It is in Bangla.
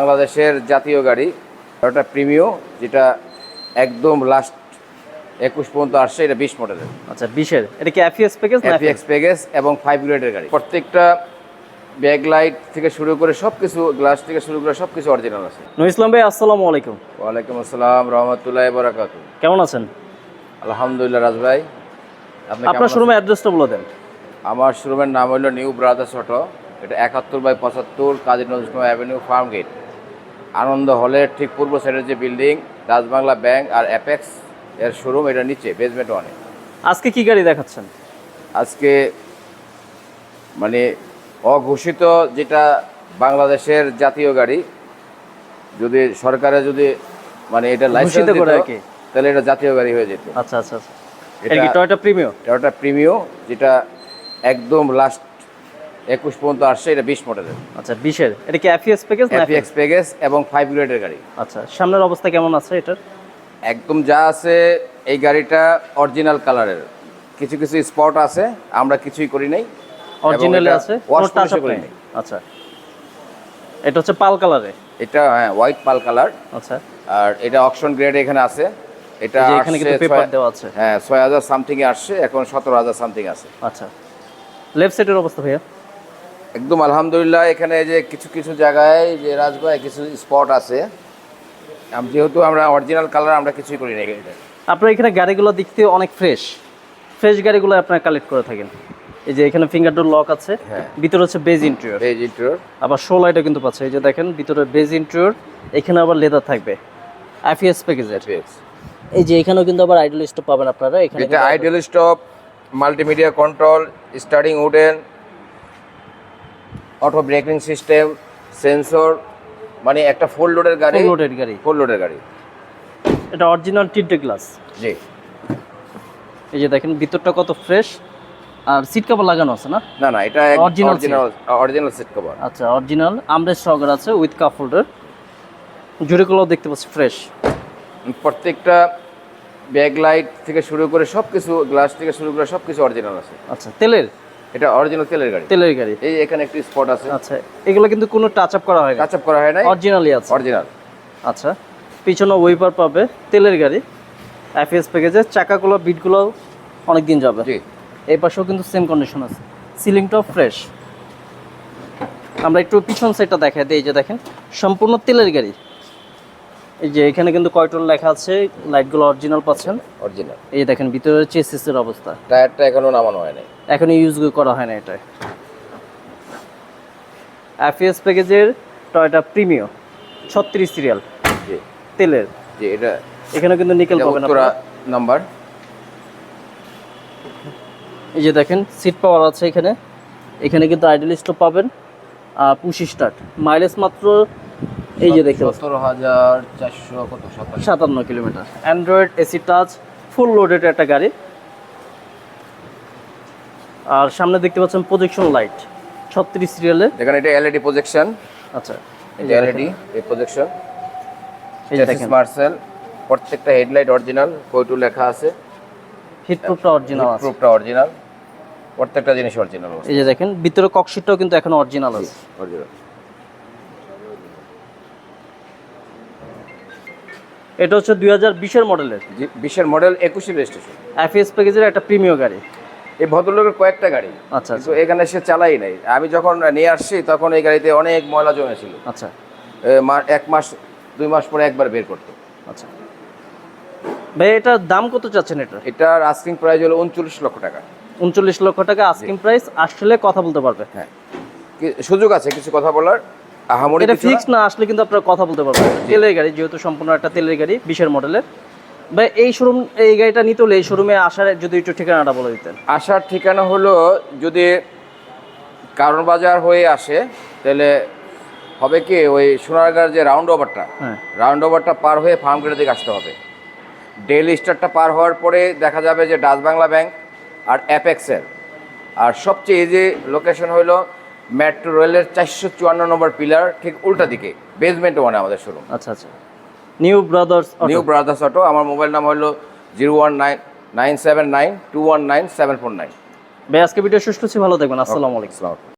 বাংলাদেশের জাতীয় গাড়ি ওটা প্রিমিও যেটা একদম লাস্ট একুশ পর্যন্ত আসছে এটা বিশ মডেলের আচ্ছা বিশের। এটা কি এফিএস প্যাকেজ না এফএক্স প্যাকেজ এবং ফাইভ গ্রেডের গাড়ি। প্রত্যেকটা ব্যাক লাইট থেকে শুরু করে সব কিছু গ্লাস থেকে শুরু করে সব কিছু অরিজিনাল আছে। নুর ইসলাম ভাই আসসালামু আলাইকুম। ওয়ালাইকুম আসসালাম রহমতুল্লাহ বরাকাতু কেমন আছেন? আলহামদুলিল্লাহ রাজ ভাই। আপনি আপনার? শোরুমের অ্যাড্রেসটা বলে দেন। আমার শোরুমের নাম হলো নিউ ব্রাদার্স অটো এটা একাত্তর বাই পঁচাত্তর Kazi Nazrul avenue farm gate আনন্দ হলের ঠিক পূর্ব সাইডের যে বিল্ডিং রাজবাংলা ব্যাংক আর অ্যাপেক্স এর শোরুম এটা নিচে বেসমেন্ট অনেক আজকে কি গাড়ি দেখাচ্ছেন? আজকে মানে অঘোষিত যেটা বাংলাদেশের জাতীয় গাড়ি যদি সরকারে যদি মানে এটা লাইসেন্স করে আর কি। তাহলে এটা জাতীয় গাড়ি হয়ে যেত। আচ্ছা আচ্ছা আচ্ছা। এটা- কি টয়োটা প্রিমিয়াম টয়োটা প্রিমিও যেটা একদম লাস্ট একুশ পর্যন্ত আসছে এটা বিশ মডেলের আচ্ছা বিশের। এটা কি এফিএস প্যাকেজ না প্যাকেজ এবং ফাইভ গ্রেডের গাড়ি। আচ্ছা সামনের অবস্থা কেমন আছে এটার? একদম যা আছে এই গাড়িটা অরিজিনাল কালারের কিছু কিছু স্পট আছে আমরা কিছুই করি নাই। অরিজিনালে আছে ওয়াশ করি নেই। আচ্ছা। এটা হচ্ছে পাল কালারে এটা হ্যাঁ হোয়াইট পাল কালার আচ্ছা। আর এটা অকশন গ্রেড এখানে আছে। এটা এখানে কিন্তু পেপার দেওয়া আছে। হ্যাঁ ছয় হাজার সামথিং এ আসছে এখন সতেরো হাজার সামথিং আছে। আচ্ছা। লেফট সাইডের অবস্থা ভাইয়া? একদম আলহামদুলিল্লাহ এখানে যে কিছু কিছু জায়গায় যে রাজভাই কিছু স্পট আছে। যেহেতু আমরা অরিজিনাল কালার আমরা কিছুই করি না আপনার এখানে গাড়িগুলো দেখতে অনেক ফ্রেশ ফ্রেশ গাড়িগুলো আপনারা কালেক্ট করে থাকেন। এই যে এখানে ফিঙ্গার ডোর লক আছে হ্যাঁ। ভিতরে হচ্ছে বেজ ইন্টেরিয়র এই ইন্টেরিয়র আবার শো লাইটও কিন্তু পাচ্ছে এই যে দেখেন ভিতরে বেজ ইন্টেরিয়র এখানে আবার লেদার থাকবে। আইপিএস প্যাকেজের এই যে এখানেও কিন্তু আবার আইডল স্টপ পাবেন আপনারা এখানে এটা ideal stop multimedia control starting wooden auto braking system sensor মানে একটা ফুল লোডের গাড়ি ফুল লোডেড গাড়ি। ফুল লোডের গাড়ি। এটা অরিজিনাল টিন্টে গ্লাস জি। এই যে দেখেন ভিতরটা কত ফ্রেশ আর সিট কাভার লাগানো আছে না? না না এটা অরিজিনাল অরিজিনাল সিট কভার আচ্ছা অরিজিনাল আমরেজ সহকার আছে উইথ কাপ হোল্ডার জুড়েগুলো দেখতে পাচ্ছি ফ্রেশ প্রত্যেকটা ব্যাক লাইট থেকে শুরু করে সব কিছু গ্লাস থেকে শুরু করে সব কিছু অরিজিনাল আছে। আচ্ছা তেলের? এটা অরিজিনাল তেলের গাড়ি। তেলের গাড়ি। এই এখানে একটি স্পট আছে। আচ্ছা এগুলো কিন্তু কোনো টাচ আপ করা হয় না টাচ আপ করা হয় নাই। অরিজিনালি আছে। অরিজিনাল আচ্ছা পিছনে ওয়েপার পাবে তেলের গাড়ি। এফএস প্যাকেজের চাকাগুলো বিটগুলো অনেক দিন যাবে। জি। এই পাশেও কিন্তু সেম কন্ডিশন আছে। সিলিংটাও ফ্রেশ আমরা একটু পিছন সাইডটা দেখাই দিই এই যে দেখেন সম্পূর্ণ তেলের গাড়ি। এই যে এখানে কিন্তু কয়টন লেখা আছে লাইটগুলো অরিজিনাল পাচ্ছেন? অরিজিনাল এই দেখেন ভিতরে চেসিসের অবস্থা। টায়ারটা এখনও নামানো হয় নাই। এখন ইউজ করা হয় না এটা। এফএস প্যাকেজের টয়টা প্রিমিও ছত্রিশ সিরিয়াল জি। তেলের। জি এটা এখানে কিন্তু নিকেল পাবেন আপনারা। নাম্বার এই যে দেখেন সিট পাওয়ার আছে এখানে। এখানে কিন্তু আইডল স্টপ পাবেন পুশি স্টার্ট মাইলেজ মাত্র এই যে দেখতে সতেরো হাজার চারশো কত সাতান্ন kilometre. Android AC touch full loaded একটা গাড়ি। আর সামনে দেখতে পাচ্ছেন প্রজেকশন লাইট ছত্রিশ সিরিয়ালে এখানে এটা এলইডি প্রজেকশন আচ্ছা এটা এলইডি এই প্রজেকশন দেখেন। মার্সেল প্রত্যেকটা হেডলাইট অরিজিনাল কইটু লেখা আছে? হিটপ্রুফটা অরিজিনাল আছে। প্রুফটা অরিজিনাল প্রত্যেকটা জিনিস অরিজিনাল এই যে দেখেন ভিতরে ককশিটটাও কিন্তু এখন অরিজিনাল আছে। অরিজিনাল এটা হচ্ছে দুই হাজার বিশের মডেলের। বিশের মডেল একুশে রেজিস্ট্রেশন। এফএস প্যাকেজের একটা প্রিমিয় গাড়ি। এই ভদ্রলোকের কয়েকটা গাড়ি। আচ্ছা কিন্তু এখানে সে চালাই নাই। আমি যখন নিয়ে আসছি তখন এই গাড়িতে অনেক ময়লা জমেছিল। আচ্ছা। এক মাস দুই মাস পরে একবার বের করতো। আচ্ছা। ভাই এটার দাম কত চাচ্ছেন এটা? এটার আস্কিং প্রাইস হলো উনচল্লিশ লক্ষ টাকা। উনচল্লিশ লক্ষ টাকা আস্কিং প্রাইস আসলে কথা বলতে পারবে। হ্যাঁ। সুযোগ আছে কিছু কথা বলার? আহামরি এটা। ফিক্স না আসলে কিন্তু আপনারা কথা বলতে পারবেন। তেলের গাড়ি যেহেতু সম্পূর্ণ একটা তেলের গাড়ি বিশের মডেলের। ভাই এই শোরুম এই গাড়িটা নিতে হলে এই শোরুমে আসার যদি একটু ঠিকানাটা বলে দিতেন। আসার ঠিকানা হলো যদি কারণ বাজার হয়ে আসে তাহলে হবে কি ওই সোনারগাঁর যে রাউন্ড ওভারটা হ্যাঁ। রাউন্ড ওভারটা পার হয়ে ফার্ম গেটের দিকে আসতে হবে। ডেইলি স্টারটা পার হওয়ার পরে দেখা যাবে যে ডাচ বাংলা ব্যাংক আর অ্যাপেক্সের আর সবচেয়ে ইজি লোকেশন হলো মেট্রো রেলের চারশো চুয়ান্ন নম্বর পিলার ঠিক উল্টা দিকে বেসমেন্ট ওয়ানে আমাদের শোরুম আচ্ছা আচ্ছা। New brothers new brothers auto আমার মোবাইল নাম হলো zero one nine nine seven nine two one nine seven four nine ভাই আজকে ভিডিও সুস্থ ছি ভালো দেখবেন আসসালামু আলাইকুম।